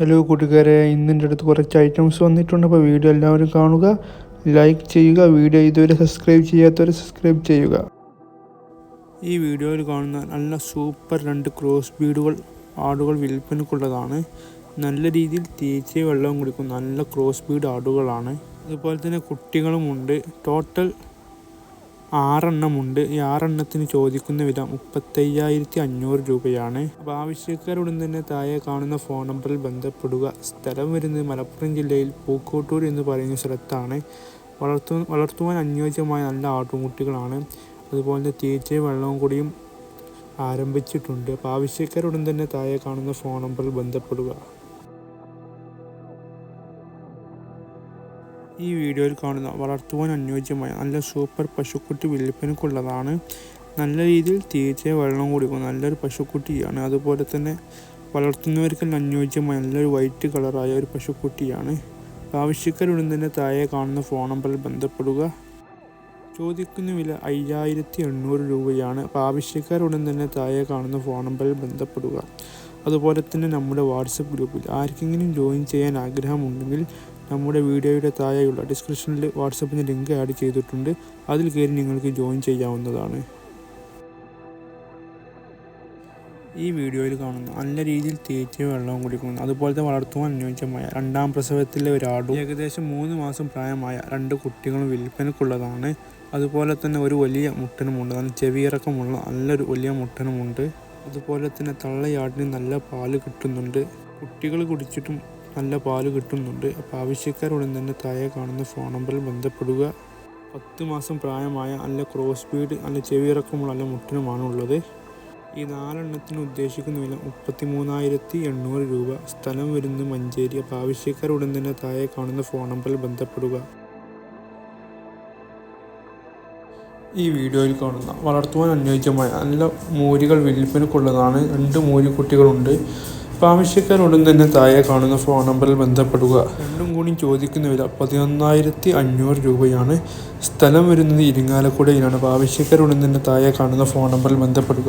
Hello കൂട്ടുകാരെ. ഇന്നിന്റെ അടുത്ത് കുറച്ച് ഐറ്റംസ് വന്നിട്ടുണ്ട്. അപ്പോൾ വീഡിയോ എല്ലാവരും കാണുക. ലൈക്ക് ചെയ്യുക. വീഡിയോ ഇതുവരെ സബ്സ്ക്രൈബ് ചെയ്യാത്തവർ സബ്സ്ക്രൈബ് ചെയ്യുക. ഈ വീഡിയോയിൽ കാണുന്ന നല്ല സൂപ്പർ രണ്ട് ക്രോസ് ബീഡുകൾ ആടുകൾ വിൽപ്പനക്കുള്ളതാണ്. നല്ല രീതിയിൽ തേച്ച വെള്ളം കുടിക്കും നല്ല ക്രോസ് ബീഡ് ആടുകളാണ്. അതുപോലെ തന്നെ കുട്ടികളുമുണ്ട്. ടോട്ടൽ ആറെണ്ണമുണ്ട്. ഈ ആറെണ്ണത്തിന് ചോദിക്കുന്ന വില മുപ്പത്തയ്യായിരത്തി അഞ്ഞൂറ് രൂപയാണ് അപ്പോൾ ആവശ്യക്കാരുടൻ തന്നെ താഴെ കാണുന്ന ഫോൺ നമ്പറിൽ ബന്ധപ്പെടുക. സ്ഥലം വരുന്നത് മലപ്പുറം ജില്ലയിൽ പൂക്കോട്ടൂർ എന്ന് പറയുന്ന സ്ഥലത്താണ്. വളർത്തു വളർത്തുവാൻ അനുയോജ്യമായ നല്ല ആട്ടുംകുട്ടികളാണ്. അതുപോലെ തന്നെ തീറ്റയും വെള്ളവും കൂടിയും ആരംഭിച്ചിട്ടുണ്ട്. അപ്പോൾ ആവശ്യക്കാരുടൻ തന്നെ താഴെ കാണുന്ന ഫോൺ നമ്പറിൽ ബന്ധപ്പെടുക. ഈ വീഡിയോയിൽ കാണുന്ന വളർത്തുവാൻ അനുയോജ്യമായ നല്ല സൂപ്പർ പശുക്കുട്ടി വിൽപ്പനക്കുള്ളതാണ് നല്ല രീതിയിൽ തീറ്റ വെള്ളം കുടിക്കും. നല്ലൊരു പശുക്കുട്ടിയാണ്. അതുപോലെ തന്നെ വളർത്തുന്നവർക്കെല്ലാം അനുയോജ്യമായ നല്ലൊരു വൈറ്റ് കളറായ ഒരു പശുക്കുട്ടിയാണ്. ആവശ്യക്കാരുടൻ തന്നെ താഴെ കാണുന്ന ഫോൺ നമ്പറിൽ ബന്ധപ്പെടുക. ചോദിക്കുന്ന വില അയ്യായിരത്തി എണ്ണൂറ് രൂപയാണ്. അപ്പോൾ ആവശ്യക്കാരുടൻ തന്നെ താഴെ കാണുന്ന ഫോൺ നമ്പറിൽ ബന്ധപ്പെടുക. അതുപോലെ തന്നെ നമ്മുടെ വാട്സപ്പ് ഗ്രൂപ്പിൽ ആർക്കെങ്കിലും ജോയിൻ ചെയ്യാൻ ആഗ്രഹമുണ്ടെങ്കിൽ നമ്മുടെ വീഡിയോയുടെ താഴെയുള്ള ഡിസ്ക്രിപ്ഷനിൽ വാട്സപ്പിന് ലിങ്ക് ആഡ് ചെയ്തിട്ടുണ്ട്. അതിൽ കയറി നിങ്ങൾക്ക് ജോയിൻ ചെയ്യാവുന്നതാണ്. ഈ വീഡിയോയിൽ കാണുന്നു നല്ല രീതിയിൽ തേച്ച് വെള്ളവും കുടിക്കുന്നു. അതുപോലത്തെ വളർത്തുവാൻ അനുയോജ്യമായ രണ്ടാം പ്രസവത്തിലെ ഒരാടും ഏകദേശം മൂന്ന് മാസം പ്രായമായ രണ്ട് കുട്ടികളും വിൽപ്പനക്കുള്ളതാണ് അതുപോലെ തന്നെ ഒരു വലിയ മുട്ടനുമുണ്ട്. നല്ല ചെവിയിറക്കമുള്ള നല്ലൊരു വലിയ മുട്ടനുമുണ്ട്. അതുപോലെ തന്നെ തള്ളയാടിന് നല്ല പാൽ കിട്ടുന്നുണ്ട്. കുട്ടികൾ കുടിച്ചിട്ടും നല്ല പാൽ കിട്ടുന്നുണ്ട്. അപ്പോൾ ആവശ്യക്കാരുടൻ തന്നെ താഴെ കാണുന്ന ഫോൺ നമ്പറിൽ ബന്ധപ്പെടുക. പത്ത് മാസം പ്രായമായ നല്ല ക്രോസ് ബീഡ് നല്ല ചെവിയിറക്കമുള്ള നല്ല മുട്ടിനുമാണ് ഉള്ളത്. ഈ നാലെണ്ണത്തിന് ഉദ്ദേശിക്കുന്ന വില മുപ്പത്തി മൂന്നായിരത്തി എണ്ണൂറ് രൂപ. സ്ഥലം വരുന്നത് മഞ്ചേരി. അപ്പോൾ ആവശ്യക്കാരുടൻ തന്നെ താഴെ കാണുന്ന ഫോൺ നമ്പറിൽ ബന്ധപ്പെടുക. ഈ വീഡിയോയിൽ കാണുന്ന വളർത്തുവാൻ അനുയോജ്യമായ നല്ല മൂരികൾ വിൽപ്പനക്കുള്ളതാണ് രണ്ട് മൂരിക്കുട്ടികളുണ്ട്. അപ്പോൾ ആവശ്യക്കാരുടൻ തന്നെ താഴെ കാണുന്ന ഫോൺ നമ്പറിൽ ബന്ധപ്പെടുക. രണ്ടും കൂടി ചോദിക്കുന്ന വില പതിനൊന്നായിരത്തി അഞ്ഞൂറ് രൂപയാണ്. സ്ഥലം വരുന്നത് ഇരിങ്ങാലക്കുടയിലാണ്. അപ്പോൾ ആവശ്യക്കാരുടൻ തന്നെ താഴെ കാണുന്ന ഫോൺ നമ്പറിൽ ബന്ധപ്പെടുക.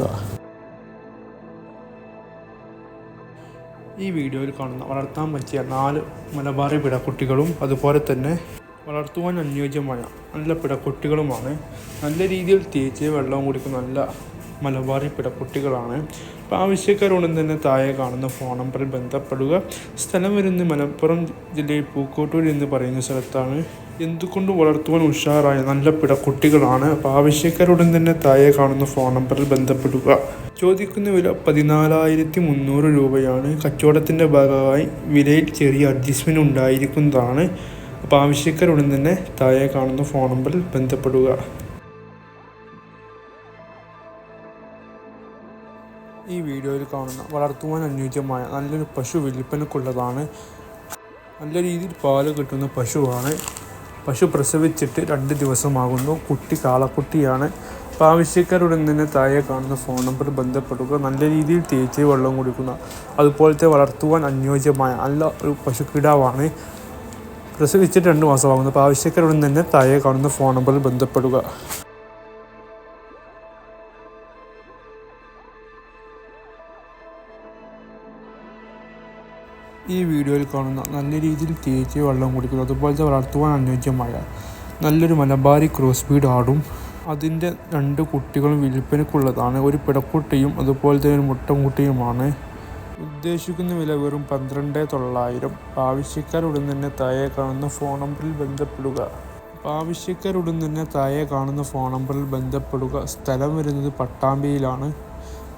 ഈ വീഡിയോയിൽ കാണുന്ന വളർത്താൻ പറ്റിയ നാല് മലബാറി പിടക്കുട്ടികളും അതുപോലെ തന്നെ വളർത്തുവാൻ അനുയോജ്യമായ നല്ല പിടക്കുട്ടികളുമാണ്. നല്ല രീതിയിൽ തേച്ച് വെള്ളവും കുടിക്കുന്ന നല്ല മലബാറി പിടക്കുട്ടികളാണ് അപ്പോൾ ആവശ്യക്കാരോടും തന്നെ താഴെ കാണുന്ന ഫോൺ നമ്പറിൽ ബന്ധപ്പെടുക. സ്ഥലം വരുന്നത് മലപ്പുറം ജില്ലയിൽ പൂക്കോട്ടൂർ എന്ന് പറയുന്ന സ്ഥലത്താണ് എന്തുകൊണ്ട് വളർത്തുവാൻ ഉഷാറായ നല്ല പിടക്കുട്ടികളാണ് അപ്പോൾ ആവശ്യക്കാരോടും തന്നെ താഴെ കാണുന്ന ഫോൺ നമ്പറിൽ ബന്ധപ്പെടുക. ചോദിക്കുന്ന വില പതിനാലായിരത്തി മുന്നൂറ് രൂപയാണ്. കച്ചവടത്തിന്റെ ഭാഗമായി വിലയിൽ ചെറിയ അഡ്ജസ്റ്റ്മെന്റ് ഉണ്ടായിരിക്കുന്നതാണ്. അപ്പോൾ ആവശ്യക്കാരുടൻ തന്നെ താഴെ കാണുന്ന ഫോൺ നമ്പറിൽ ബന്ധപ്പെടുക. ഈ വീഡിയോയിൽ കാണുന്ന വളർത്തുവാൻ അനുയോജ്യമായ നല്ലൊരു പശു വിൽപ്പനക്കുള്ളതാണ്. നല്ല രീതിയിൽ പാൽ കിട്ടുന്ന പശുവാണ്. പശു പ്രസവിച്ചിട്ട് രണ്ട് ദിവസമാകുന്നു. കുട്ടി കാളക്കുട്ടിയാണ്. അപ്പോൾ ആവശ്യക്കാരുടൻ തന്നെ താഴെ കാണുന്ന ഫോൺ നമ്പർ ബന്ധപ്പെടുക. നല്ല രീതിയിൽ തേച്ച് വെള്ളം കുടിക്കുന്ന അതുപോലത്തെ വളർത്തുവാൻ അനുയോജ്യമായ നല്ല ഒരു പശുക്കിടാവാണ് പ്രസവിച്ചിട്ട് രണ്ട് മാസമാകുന്നു. അപ്പോൾ ആവശ്യക്കാരുടൻ തന്നെ താഴെ കാണുന്ന ഫോൺ നമ്പറിൽ ബന്ധപ്പെടുക. ഈ വീഡിയോയിൽ കാണുന്ന നല്ല രീതിയിൽ തേച്ച് വെള്ളം കുടിക്കുന്നു. അതുപോലത്തെ വളർത്തുവാൻ അനുയോജ്യമായ നല്ലൊരു മലബാരി ക്രോസ് ബീഡ് ആടും. അതിന്റെ രണ്ട് കുട്ടികളും വിൽപ്പനക്കുള്ളതാണ് ഒരു പിടക്കുട്ടിയും അതുപോലെ തന്നെ ഒരു മുട്ടൻകുട്ടിയുമാണ്. ഉദ്ദേശിക്കുന്ന വില വെറും പന്ത്രണ്ട് തൊള്ളായിരം. ആവശ്യക്കാരുടൻ തന്നെ താഴെ കാണുന്ന ഫോൺ നമ്പറിൽ ബന്ധപ്പെടുക. ആവശ്യക്കാരുടൻ തന്നെ താഴെ കാണുന്ന ഫോൺ നമ്പറിൽ ബന്ധപ്പെടുക. സ്ഥലം വരുന്നത് പട്ടാമ്പിയിലാണ്.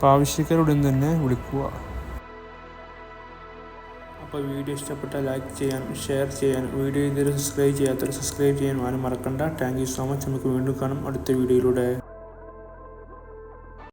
ആവശ്യക്കാരുടൻ തന്നെ വിളിക്കുക. അപ്പോൾ വീഡിയോ ഇഷ്ടപ്പെട്ടാൽ ലൈക്ക് ചെയ്യാൻ ഷെയർ ചെയ്യാൻ വീഡിയോ ഇതുവരെ സബ്സ്ക്രൈബ് ചെയ്യാത്തവർ സബ്സ്ക്രൈബ് ചെയ്യാൻ മറക്കണ്ട. Thank so much. നമുക്ക് വീണ്ടും കാണാം അടുത്ത വീഡിയോയിലൂടെ.